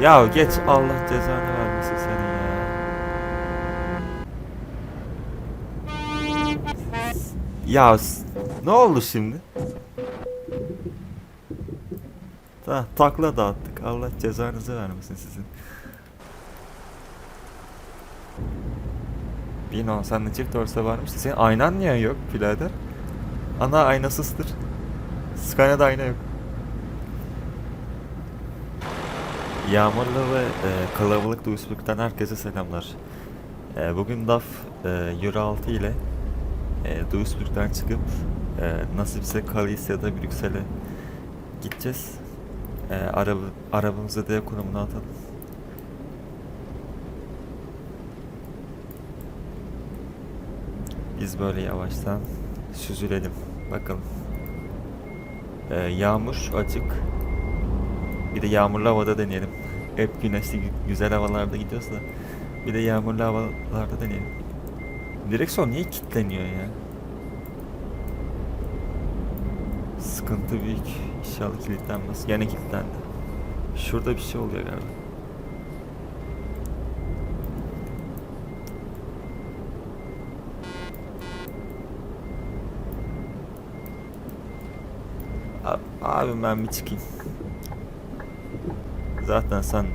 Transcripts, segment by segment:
Ya geç Allah cezanı vermesin senin ya. Ya ne oldu şimdi? Ta, takla dağıttık. Allah cezanızı vermesin sizin. Bino sende çift dorsa varmış. Senin aynan niye yok birader? Ana aynasızdır. Scania'da ayna yok. Yağmurlu ve e, kalabalık Duisburg'dan herkese selamlar. E, bugün DAF e, Euro 6 ile e, Duisburg'dan çıkıp e, nasipse Kalis ya da Brüksel'e gideceğiz. E, araba, arabamızı D konumuna atalım. Biz böyle yavaştan süzülelim. Bakalım. E, yağmur açık. Bir de yağmurlu havada deneyelim. Hep güneşli gü- güzel havalarda gidiyoruz da. Bir de yağmurlu havalarda deneyelim. Direksiyon niye kilitleniyor ya? Sıkıntı büyük. İnşallah kilitlenmez. Gene kilitlendi. Şurada bir şey oluyor galiba. Abi ben bir çıkayım. Zaten sen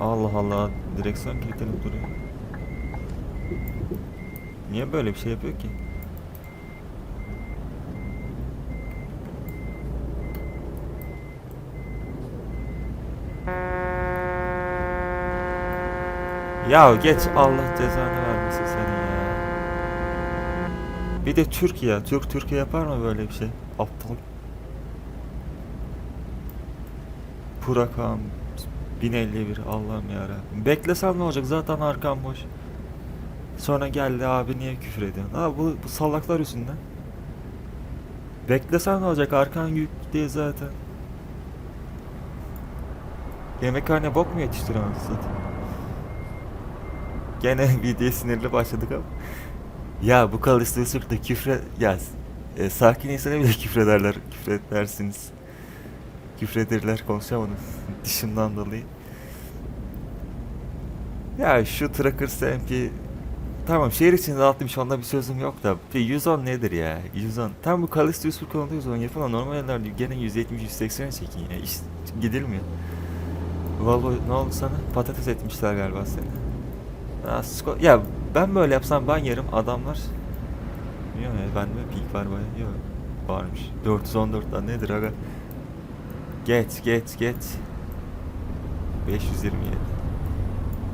Allah Allah direksiyon kilitlenip duruyor. Niye böyle bir şey yapıyor ki? Ya geç Allah cezanı vermesin senin ya. Bir de Türkiye, Türk Türkiye yapar mı böyle bir şey? Aptal. Purakam 1051 Allah'ım yarabbim. Beklesem ne olacak zaten arkam boş. Sonra geldi abi niye küfür ediyorsun? Abi bu, bu salaklar yüzünden. Beklesen ne olacak arkan yük diye zaten. Yemekhane bok mu anasını satayım? Gene videoya sinirli başladık ama. Ya bu kalıştığı sırtta küfre... Ya e, sakin insana bile küfrederler. Küfredersiniz. Küfredirler konuşamadım. Dişimden dolayı. Ya şu Tracker SMP... Tamam şehir içinde atlamış onda bir sözüm yok da. Bir 110 nedir ya? 110 tam bu Kalisto 140 konuda 110 yapın da normal yerlerde gene 170-180 çekin ya. İş gidilmiyor. Vallahi ne oldu sana? Patates etmişler galiba seni ya ben böyle yapsam ben yerim adamlar. Yok ya bende pik var baya yok. Varmış. 414'dan nedir aga Geç geç geç. 527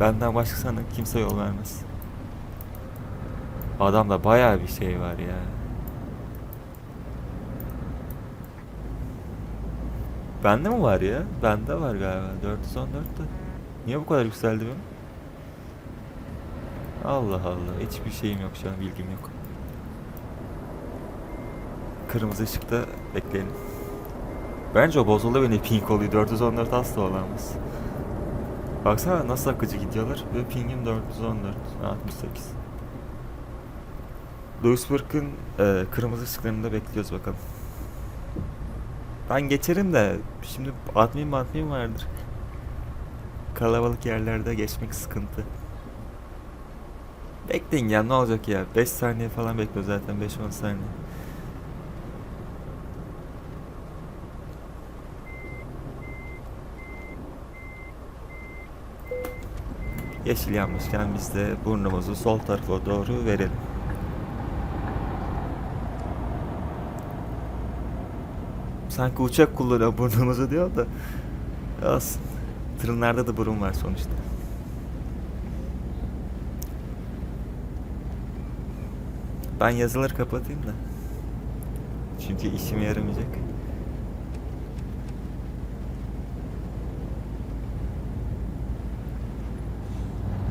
Benden başka sana kimse yol vermez. Adamda bayağı bir şey var ya. Bende mi var ya? Bende var galiba. 414'te Niye bu kadar yükseldi benim? Allah Allah. Hiçbir şeyim yok şu an. Bilgim yok. Kırmızı ışıkta bekleyelim Bence o bozuldu beni pink oluyor 414 asla olamaz Baksana nasıl akıcı gidiyorlar. Ve pingim 414 68 Duisburg'un e, kırmızı ışıklarında bekliyoruz bakalım. Ben geçerim de şimdi admin admin vardır. Kalabalık yerlerde geçmek sıkıntı. Bekleyin ya ne olacak ya? 5 saniye falan bekliyor zaten 5-10 saniye Yeşil yanmışken biz de burnumuzu sol tarafa doğru verelim. Sanki uçak kullanıyor burnumuzu diyor da. Olsun. Tırınlarda da burun var sonuçta. Ben yazıları kapatayım da. Çünkü işime yaramayacak.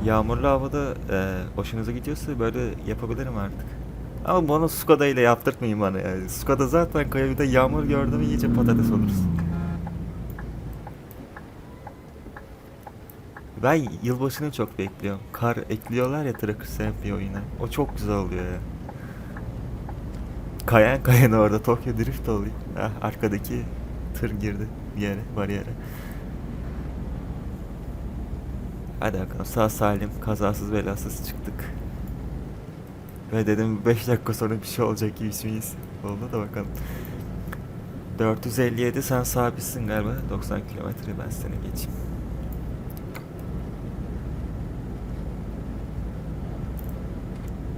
Yağmurlu havada e, hoşunuza gidiyorsa böyle yapabilirim artık. Ama bunu Skoda ile yaptırtmayın bana yani. Skoda zaten de yağmur gördü mü iyice patates oluruz. Ben yılbaşını çok bekliyorum. Kar ekliyorlar ya Tracker SMP oyuna. O çok güzel oluyor ya. Kayan kayan orada Tokyo Drift oluyor. Heh, arkadaki tır girdi bir yere, bariyere. Hadi bakalım sağ salim kazasız belasız çıktık. Ve dedim 5 dakika sonra bir şey olacak gibi miyiz? Oldu da bakalım. 457 sen sabitsin galiba. 90 kilometre ben seni geçeyim.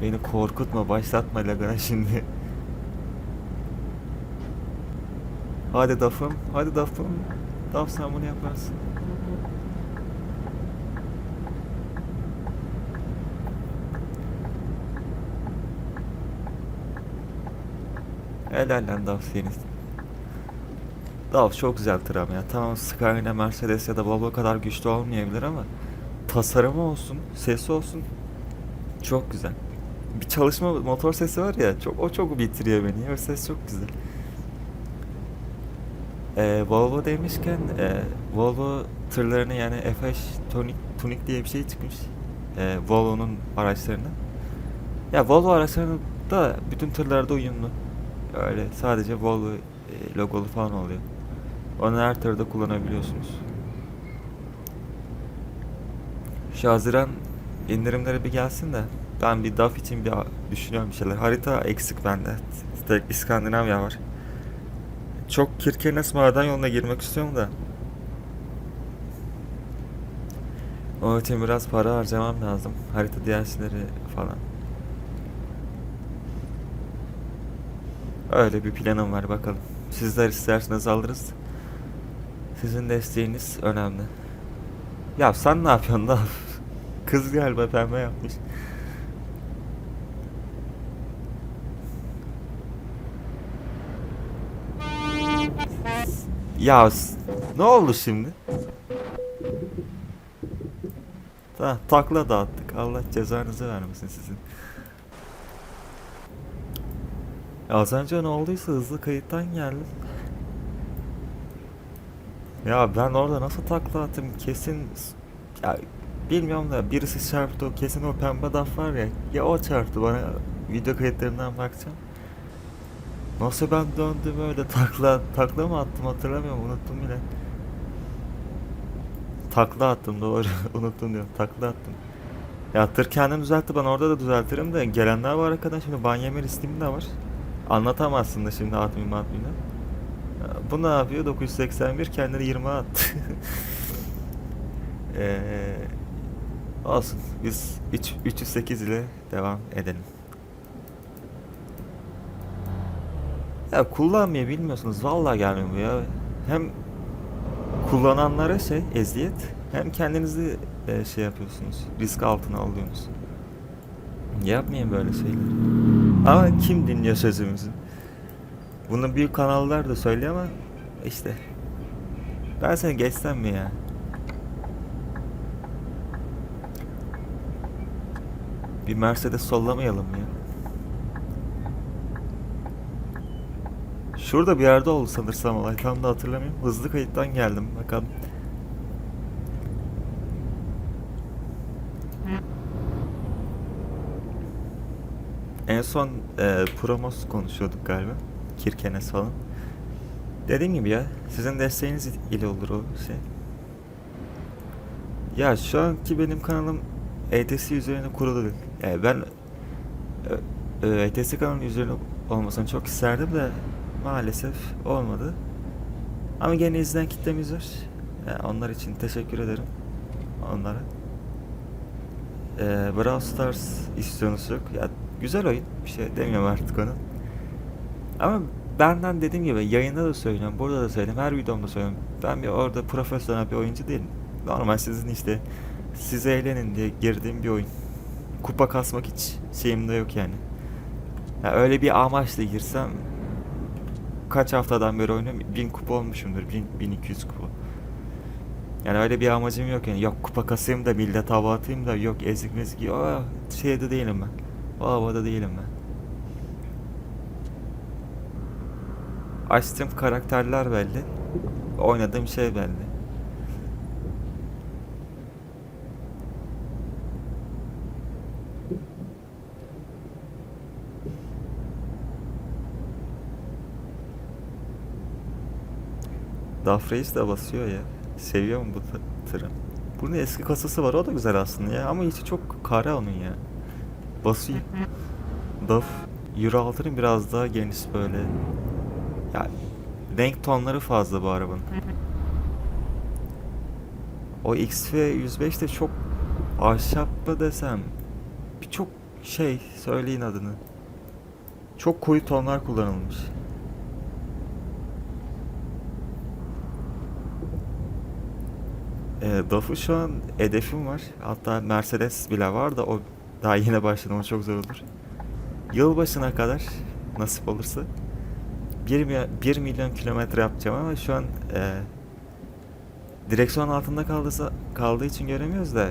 Beni korkutma, başlatma lagana şimdi. Hadi Dafım, hadi Dafım. Daf sen bunu yaparsın. Helal lan Daf senin. Daf çok güzel tır ama ya. Tamam Skyline, Mercedes ya da Volvo kadar güçlü olmayabilir ama tasarımı olsun, sesi olsun çok güzel. Bir çalışma motor sesi var ya çok o çok bitiriyor beni. O ses çok güzel. Ee, Volvo demişken e, Volvo tırlarını yani F5 Tunic, Tunic diye bir şey çıkmış. Ee, Volvo'nun araçlarına. Ya Volvo araçlarında da bütün tırlarda uyumlu. Öyle sadece Volvo e, logolu falan oluyor. Onu her tırda kullanabiliyorsunuz. Şu Haziran indirimleri bir gelsin de ben bir DAF için bir düşünüyorum bir şeyler. Harita eksik bende. Tek İskandinavya var. Çok Kirkenes maden yoluna girmek istiyorum da. O için biraz para harcamam lazım. Harita DLC'leri falan. Öyle bir planım var bakalım. Sizler isterseniz alırız. Sizin desteğiniz önemli. Ya sen ne yapıyorsun da? Kız galiba pembe yapmış. Ya ne oldu şimdi? Ta, takla dağıttık. Allah cezanızı vermesin sizin. Az önce ne olduysa hızlı kayıttan geldim. Ya ben orada nasıl takla attım kesin ya bilmiyorum da birisi çarptı o kesin o pembe daf var ya ya o çarptı bana video kayıtlarından bakacağım. Nasıl ben döndüm öyle takla takla mı attım hatırlamıyorum unuttum bile. Takla attım doğru unuttum diyorum takla attım. Ya tır kendim düzeltti ben orada da düzeltirim de gelenler var arkadan şimdi ban yeme riskim de var. Anlatamazsın da şimdi admin'e. Ya Bu ne yapıyor? 981 kendini 20 attı. Eee olsun. Biz 3, 308 ile devam edelim. Ya kullanmayı bilmiyorsunuz. Vallahi gelmiyor bu ya. Hem kullananlara şey eziyet hem kendinizi e, şey yapıyorsunuz. Risk altına alıyorsunuz. Yapmayın böyle şeyler. Ama kim dinliyor sözümüzü? Bunu büyük kanallar da söylüyor ama işte ben seni geçsem mi ya? Bir Mercedes sollamayalım mı ya? Şurada bir yerde oldu sanırsam olay. Tam da hatırlamıyorum. Hızlı kayıttan geldim. Bakalım. En son e, Promos konuşuyorduk galiba. Kirkenes falan. Dediğim gibi ya, sizin desteğiniz ile olur o şey. Ya şu anki benim kanalım ETS üzerine kurulu. Yani ben e, e, ETS kanalının üzerine olmasını çok isterdim de maalesef olmadı. Ama gene izleyen kitlemiz var. Yani onlar için teşekkür ederim. Onlara. Ee, Brawl Stars istiyorsunuz yok. Ya güzel oyun. Bir şey demiyorum artık onu. Ama benden dediğim gibi yayında da söylüyorum, burada da söylüyorum, her videomda söylüyorum. Ben bir orada profesyonel bir oyuncu değilim. Normal sizin işte size eğlenin diye girdiğim bir oyun. Kupa kasmak hiç şeyimde yok yani. Ya öyle bir amaçla girsem kaç haftadan beri oynuyorum? 1000 kupa olmuşumdur. 1000, 1200 kupa. Yani öyle bir amacım yok yani. Yok kupa kasayım da millete hava atayım da yok ezik mezik. O şeyde değilim ben. O havada değilim ben. Açtığım karakterler belli. Oynadığım şey belli. Dafreis de basıyor ya. Seviyor mu bu tırı? Bunun eski kasası var o da güzel aslında ya ama içi çok kara onun ya. Basıyor. Duff Euro 6'nın biraz daha geniş böyle. Ya renk tonları fazla bu arabanın. O XF 105 de çok ahşap mı desem birçok şey söyleyin adını. Çok koyu tonlar kullanılmış. E, DAF'ı şu an hedefim var. Hatta Mercedes bile var da o daha yine başladı. O çok zor olur. Yılbaşına kadar nasip olursa 1, 1 milyon kilometre yapacağım ama şu an e, direksiyon altında kaldıysa, kaldığı için göremiyoruz da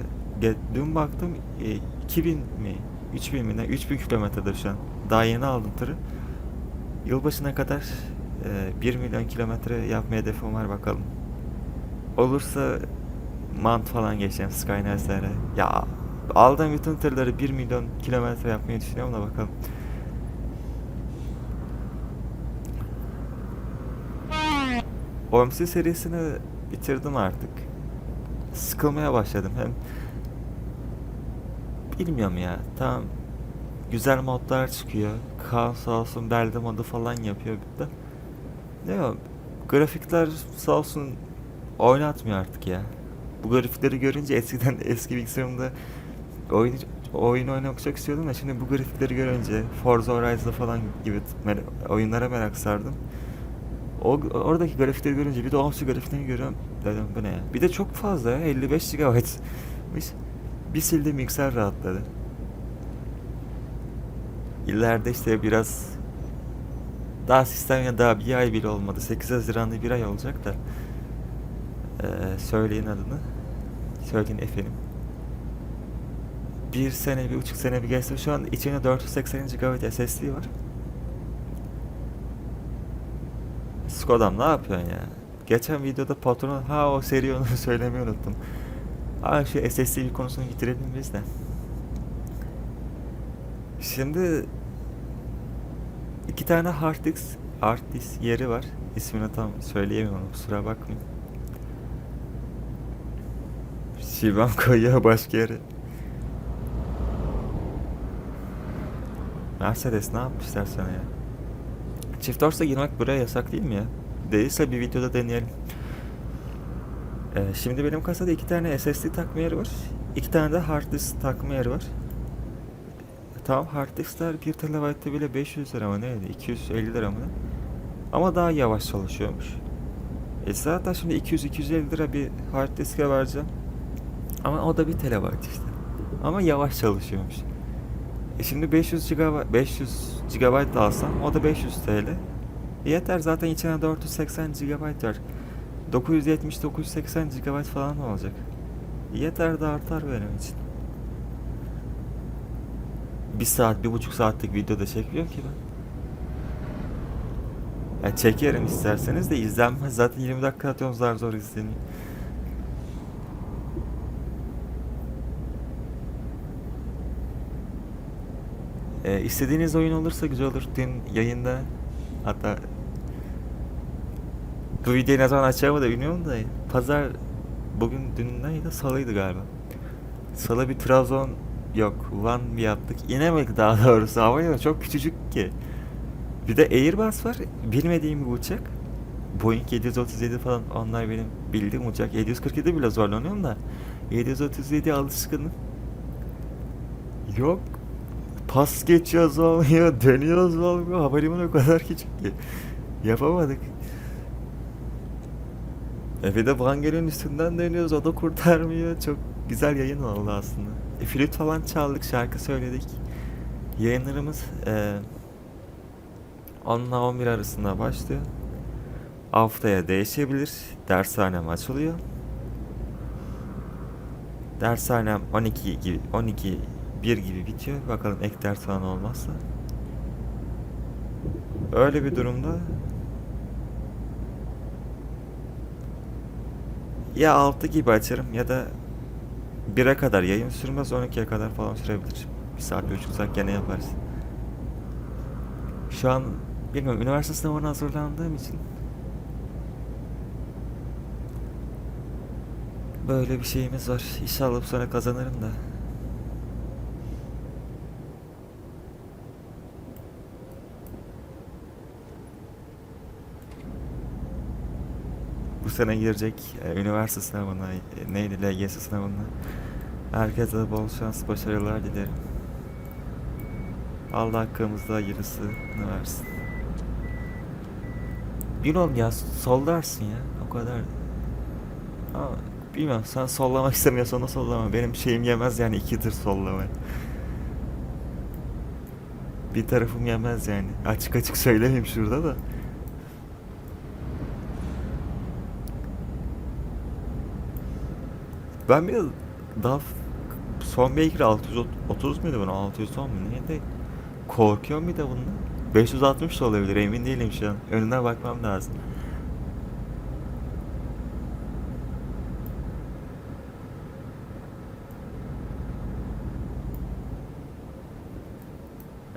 dün baktım e, 2000 mi 3000 mi ne 3000 kilometredir şu an. Daha yeni aldım tırı. Yılbaşına kadar e, 1 milyon kilometre yapmaya hedefim var bakalım. Olursa mant falan geçeceğim Skyline'lere. Ya aldığım bütün tırları 1 milyon kilometre yapmayı düşünüyorum da bakalım. OMC serisini bitirdim artık. Sıkılmaya başladım hem bilmiyorum ya tam güzel modlar çıkıyor. Kaan sağ olsun belde modu falan yapıyor bir de. Ne o grafikler sağ olsun oynatmıyor artık ya. Bu grafikleri görünce eskiden eski bilgisayarımda oyun, oyun oynamak çok istiyordum da şimdi bu grafikleri görünce Forza Horizon falan gibi mer- oyunlara merak sardım. O oradaki grafikleri görünce bir de OMSI grafiklerini görüyorum dedim bu ne ya. Bir de çok fazla ya 55 GB'mış. Bir sildim mikser rahatladı. İleride işte biraz daha sistem ya daha bir ay bile olmadı. 8 Haziran'da bir ay olacak da ee, söyleyin adını. Söyleyin efendim. Bir sene, bir buçuk sene bir geçti. Şu an içinde 480 GB SSD var. Skodam ne yapıyorsun ya? Geçen videoda patron ha o seri onu söylemeyi unuttum. Ha şu SSD bir konusunu bitirelim biz de. Şimdi iki tane hard disk, hard disk yeri var. İsmini tam söyleyemiyorum kusura bakmayın. Şivan koyuyor başka yere. Mercedes ne yapmışlar sana ya? Çift dorsa girmek buraya yasak değil mi ya? Değilse bir videoda deneyelim. Ee, şimdi benim kasada iki tane SSD takma yeri var. İki tane de hard disk takma yeri var. Tamam hard diskler 1 TB'de bile 500 lira mı neydi? 250 lira mı? Ama daha yavaş çalışıyormuş. E zaten şimdi 200-250 lira bir hard diske vereceğim. Ama o da 1 TB işte. Ama yavaş çalışıyormuş. E şimdi 500 GB 500 GB da alsam o da 500 TL. Yeter zaten içine 480 GB var. 970 980 GB falan olacak. Yeter de artar benim için. Bir saat, bir buçuk saatlik videoda çekmiyorum ki ben. Ya çekerim isterseniz de izlenmez. Zaten 20 dakika atıyorum zar zor izleniyor. Ee, istediğiniz oyun olursa güzel olur. Dün yayında hatta bu videoyu ne zaman açacağımı da bilmiyorum da pazar bugün dün neydi? Salıydı galiba. Salı bir Trabzon yok. Van bir yaptık. İnemedik daha doğrusu. Havayolu çok küçücük ki. Bir de Airbus var. Bilmediğim bir uçak. Boeing 737 falan onlar benim bildiğim uçak. 747 bile zorlanıyorum da. 737 alışkınım. Yok. Pas geçiyoruz olmuyor. Dönüyoruz olmuyor. Havalimanı o kadar küçük ki. Yapamadık. E bir de Vangel'in üstünden dönüyoruz. O da kurtarmıyor. Çok güzel yayın oldu aslında. E, flüt falan çaldık. Şarkı söyledik. Yayınlarımız e, 10 ile 11 arasında başlıyor. Haftaya değişebilir. Dershanem açılıyor. Dershanem 12 gibi 12 1 gibi bitiyor. Bakalım ek ders falan olmazsa. Öyle bir durumda ya 6 gibi açarım ya da 1'e kadar yayın sürmez 12'ye kadar falan sürebilir. Bir saat bir buçuk saat gene yaparız. Şu an bilmiyorum üniversite sınavına hazırlandığım için Böyle bir şeyimiz var. İnşallah bu sene kazanırım da. Bu sene girecek e, üniversite sınavına, e, neydi LGS sınavına. Herkese bol şans, başarılar dilerim. Allah hakkımızda hayırlısını versin. Bilmiyorum ya sollarsın ya o kadar. Ama bilmiyorum sen sollamak istemiyorsan da sollama. Benim şeyim yemez yani ikidir sollama. Bir tarafım yemez yani. Açık açık söylemeyeyim şurada da. Ben bir de daha son beygir 630 muydu bunun 610 mu neydi? Korkuyorum bir de bundan. 560 da olabilir emin değilim şu an. Önüne bakmam lazım.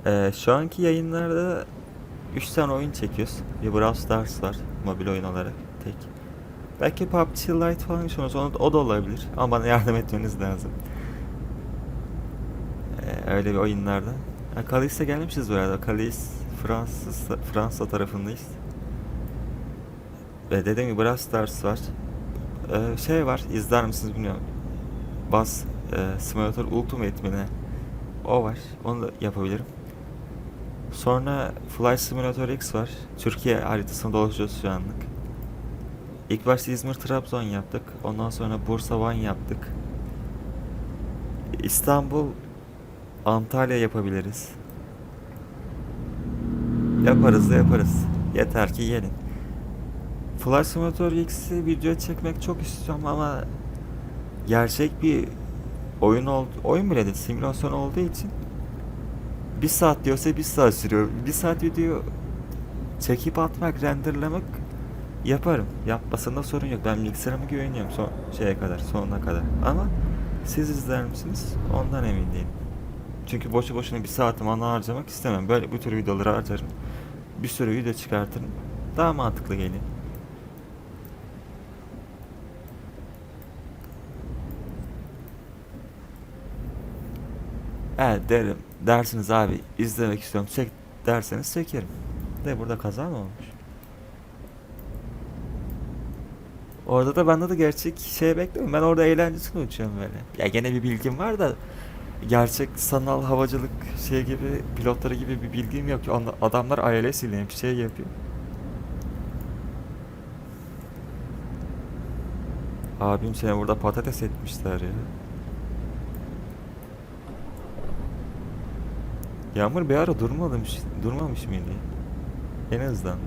Ee, şu anki yayınlarda 3 tane oyun çekiyoruz. Bir Brawl Stars var mobil oyun olarak tek. Belki PUBG Lite falan düşünüyoruz. O, o da olabilir. Ama bana yardım etmeniz lazım. Ee, öyle bir oyunlarda. Kalis'e gelmişiz bu arada. Kalis Fransız, Fransa tarafındayız. Ve dediğim gibi Brawl Stars var. Ee, şey var, izler misiniz bilmiyorum. Bas e, Simulator Ultimate mi ne? O var. Onu da yapabilirim. Sonra Flight Simulator X var. Türkiye haritasını dolaşıyoruz şu anlık. İlk başta İzmir Trabzon yaptık. Ondan sonra Bursa Van yaptık. İstanbul Antalya yapabiliriz. Yaparız da yaparız. Yeter ki gelin. Flight Simulator X'i video çekmek çok istiyorum ama gerçek bir oyun oldu oyun bile değil simülasyon olduğu için bir saat diyorsa bir saat sürüyor. Bir saat video çekip atmak, renderlemek yaparım. Yapmasında sorun yok. Ben bilgisayarıma güveniyorum son şeye kadar, sonuna kadar. Ama siz izler misiniz? Ondan emin değilim. Çünkü boşu boşuna bir saatimi ana harcamak istemem. Böyle bu tür videoları harcarım. Bir sürü video çıkartırım. Daha mantıklı geliyor. Evet derim. Dersiniz abi izlemek istiyorum çek derseniz çekerim. De burada kaza mı olmuş? Orada da bende de gerçek şey bekliyorum. Ben orada eğlencesine uçuyorum böyle. Ya gene bir bilgim var da gerçek sanal havacılık şey gibi pilotları gibi bir bilgim yok. Adamlar ILS ile bir şey yapıyor. Abim seni burada patates etmişler ya. Yağmur bir ara durmamış, durmamış mıydı? En azından.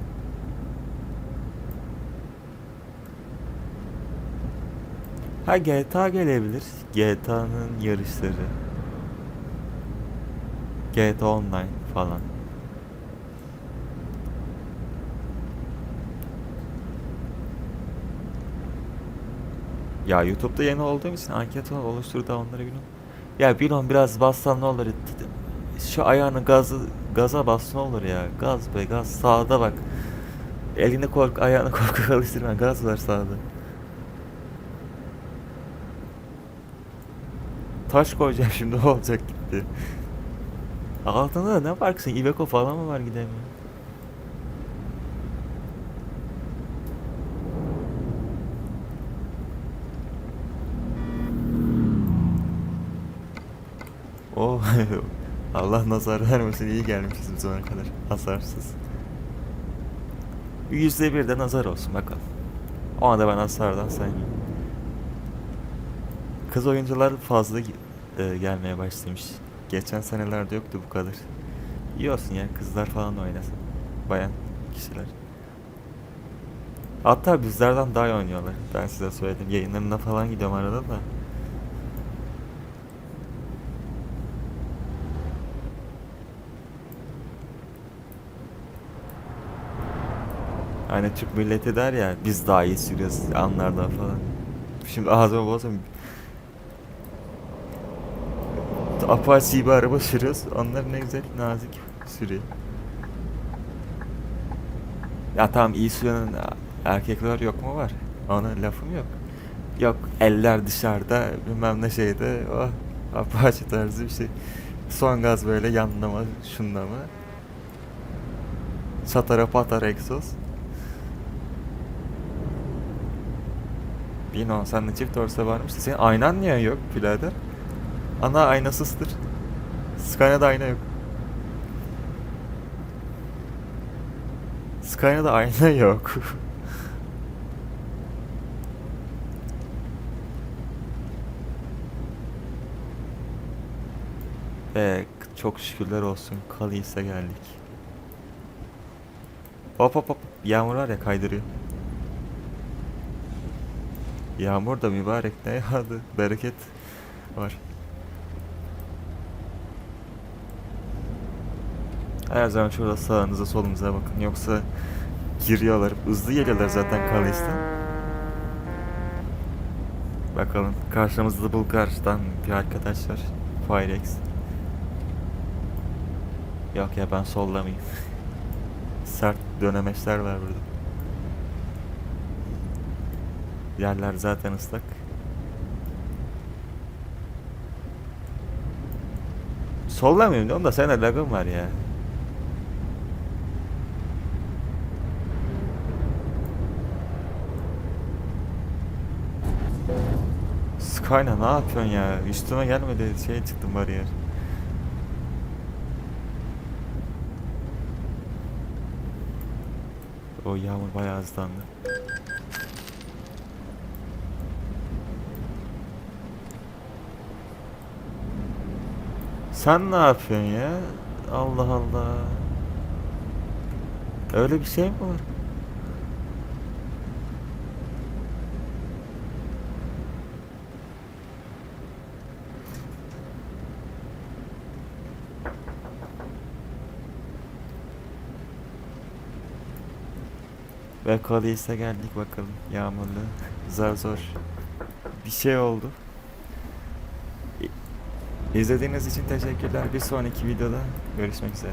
Ha GTA gelebilir. GTA'nın yarışları. GTA Online falan. Ya YouTube'da yeni olduğum için anket falan oluşturdu onları bilmiyorum. Ya bilmiyorum biraz bassan ne olur. Şu ayağını gazı gaza bas ne olur ya. Gaz be gaz sağda bak. Elini kork ayağını korkak alıştırma. Gaz var sağda. Taş koyacağım şimdi o olacak gitti. Altında da ne farksın? Iveco falan mı var gidemiyor? Oh Allah nazar vermesin iyi gelmişiz biz ona kadar hasarsız. Yüzde bir de nazar olsun bakalım. O anda ben hasardan saymıyorum. Kız oyuncular fazla e, gelmeye başlamış. Geçen senelerde yoktu bu kadar. İyi olsun ya kızlar falan oynasın. Bayan kişiler. Hatta bizlerden daha iyi oynuyorlar. Ben size söyledim. Yayınlarına falan gidiyorum arada da. Hani Türk milleti der ya biz daha iyi sürüyoruz anlardan falan. Şimdi ağzıma bozum. Apache bir araba sürüyoruz. Onlar ne güzel nazik sürüyor. Ya tamam iyi süren erkekler yok mu var? Ona lafım yok. Yok eller dışarıda bilmem ne şeyde oh Apache tarzı bir şey. Son gaz böyle yanlama şunlama. Çatara patara egzoz. Bino sende çift dorsa varmış. Senin aynan niye yok birader? Ana aynasızdır. Scania'da ayna yok. Scania'da ayna yok. Ee, çok şükürler olsun. Kaliis'e geldik. Hop hop hop. Yağmur var ya kaydırıyor. Yağmur da mübarek ne yağdı? Bereket var. Her zaman şurada sağınıza solunuza bakın. Yoksa giriyorlar. Hızlı geliyorlar zaten Kaliis'ten. Bakalım. Karşımızda Bulgar'dan bir arkadaş var. Firex. Yok ya ben sollamayayım. Sert dönemeçler var burada. Yerler zaten ıslak. Sollamayayım diyorum da senin lagın var ya. Skyna ne yapıyorsun ya? Üstüme gelmedi şey çıktım bariyer. O yağmur bayağı hızlandı. Sen ne yapıyorsun ya? Allah Allah. Öyle bir şey mi var? Ve Kaliis'e geldik bakalım. Yağmurlu. Zar zor. Bir şey oldu. İzlediğiniz için teşekkürler. Bir sonraki videoda görüşmek üzere.